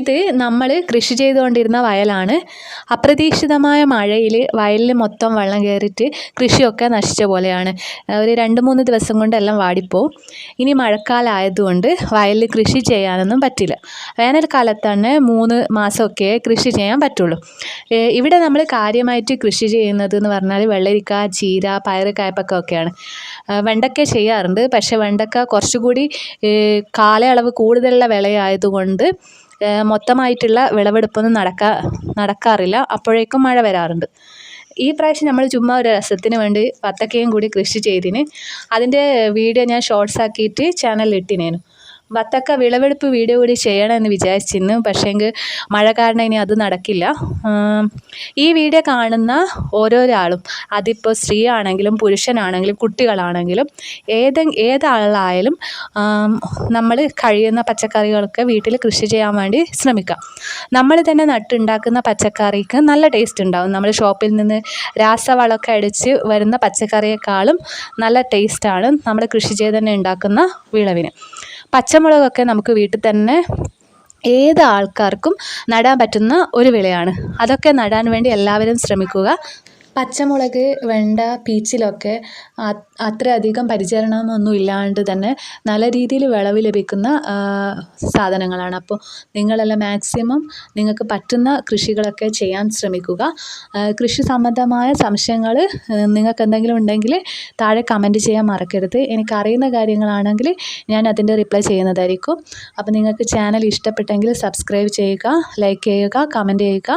ഇത് നമ്മൾ കൃഷി ചെയ്തുകൊണ്ടിരുന്ന വയലാണ്. അപ്രതീക്ഷിതമായ മഴയിൽ വയലിൽ മൊത്തം വെള്ളം കയറിയിട്ട് കൃഷിയൊക്കെ നശിച്ച പോലെയാണ്. ഒരു രണ്ട് മൂന്ന് ദിവസം കൊണ്ട് എല്ലാം വാടിപ്പോവും. ഇനി മഴക്കാലമായതുകൊണ്ട് വയലിൽ കൃഷി ചെയ്യാനൊന്നും പറ്റില്ല. വേനൽക്കാലത്താണ് മൂന്ന് മാസമൊക്കെ കൃഷി ചെയ്യാൻ പറ്റുള്ളൂ. ഇവിടെ നമ്മൾ കാര്യമായിട്ട് കൃഷി ചെയ്യുന്നത് എന്ന് പറഞ്ഞാൽ വെള്ളരിക്ക ചീര പയർ കായ്പക്ക ഒക്കെയാണ് വെണ്ടക്ക ചെയ്യാറുണ്ട്. പക്ഷേ വെണ്ടക്ക കുറച്ചുകൂടി കാലയളവ് കൂടുതലുള്ള വിളയായതുകൊണ്ട് മൊത്തമായിട്ടുള്ള വിളവെടുപ്പൊന്നും നടക്കാ നടക്കാറില്ല. അപ്പോഴേക്കും മഴ വരാറുണ്ട്. ഈ പ്രാവശ്യം നമ്മൾ ചുമ്മാ ഒരു രസത്തിന് വേണ്ടി വത്തക്കയും കൂടി കൃഷി ചെയ്തിന്. അതിന്റെ വീഡിയോ ഞാൻ ഷോർട്സ് ആക്കിയിട്ട് ചാനലിൽ ഇട്ടിനേനു. വത്തക്ക വിളവെടുപ്പ് വീഡിയോ കൂടി ചെയ്യണമെന്ന് വിചാരിച്ചിരുന്നു. പക്ഷേങ്കിൽ മഴ കാരണം ഇനി അത് നടക്കില്ല. ഈ വീഡിയോ കാണുന്ന ഓരോരാളും അതിപ്പോൾ സ്ത്രീ ആണെങ്കിലും പുരുഷനാണെങ്കിലും കുട്ടികളാണെങ്കിലും ഏത് ഏതാളായാലും നമ്മൾ കഴിയുന്ന പച്ചക്കറികളൊക്കെ വീട്ടിൽ കൃഷി ചെയ്യാൻ വേണ്ടി ശ്രമിക്കാം. നമ്മൾ തന്നെ നട്ടുണ്ടാക്കുന്ന പച്ചക്കറിക്ക് നല്ല ടേസ്റ്റ് ഉണ്ടാവും. നമ്മൾ ഷോപ്പിൽ നിന്ന് രാസവളമൊക്കെ അടിച്ച് വരുന്ന പച്ചക്കറിയേക്കാളും നല്ല ടേസ്റ്റാണ് നമ്മൾ കൃഷി ചെയ്ത് തന്നെ ഉണ്ടാക്കുന്ന വിളവിന്. പച്ചമുളകൊക്കെ നമുക്ക് വീട്ടിൽ തന്നെ ഏത് ആൾക്കാർക്കും നടാൻ പറ്റുന്ന ഒരു വിളയാണ്. അതൊക്കെ നടാൻ വേണ്ടി എല്ലാവരും ശ്രമിക്കുക. പച്ചമുളക് വെണ്ട പീച്ചിലൊക്കെ അത്ര അത്രയധികം പരിചരണമൊന്നും ഇല്ലാണ്ട് തന്നെ നല്ല രീതിയിൽ വിളവ് ലഭിക്കുന്ന സാധനങ്ങളാണ്. അപ്പോൾ നിങ്ങളെല്ലാം മാക്സിമം നിങ്ങൾക്ക് പറ്റുന്ന കൃഷികളൊക്കെ ചെയ്യാൻ ശ്രമിക്കുക. കൃഷി സംബന്ധമായ സംശയങ്ങൾ നിങ്ങൾക്ക് എന്തെങ്കിലും ഉണ്ടെങ്കിൽ താഴെ കമന്റ് ചെയ്യാൻ മറക്കരുത്. എനിക്കറിയുന്ന കാര്യങ്ങളാണെങ്കിൽ ഞാൻ അതിന്റെ റിപ്ലൈ ചെയ്യുന്നതായിരിക്കും. അപ്പോൾ നിങ്ങൾക്ക് ചാനൽ ഇഷ്ടപ്പെട്ടെങ്കിൽ സബ്സ്ക്രൈബ് ചെയ്യുക ലൈക്ക് ചെയ്യുക കമന്റ് ചെയ്യുക.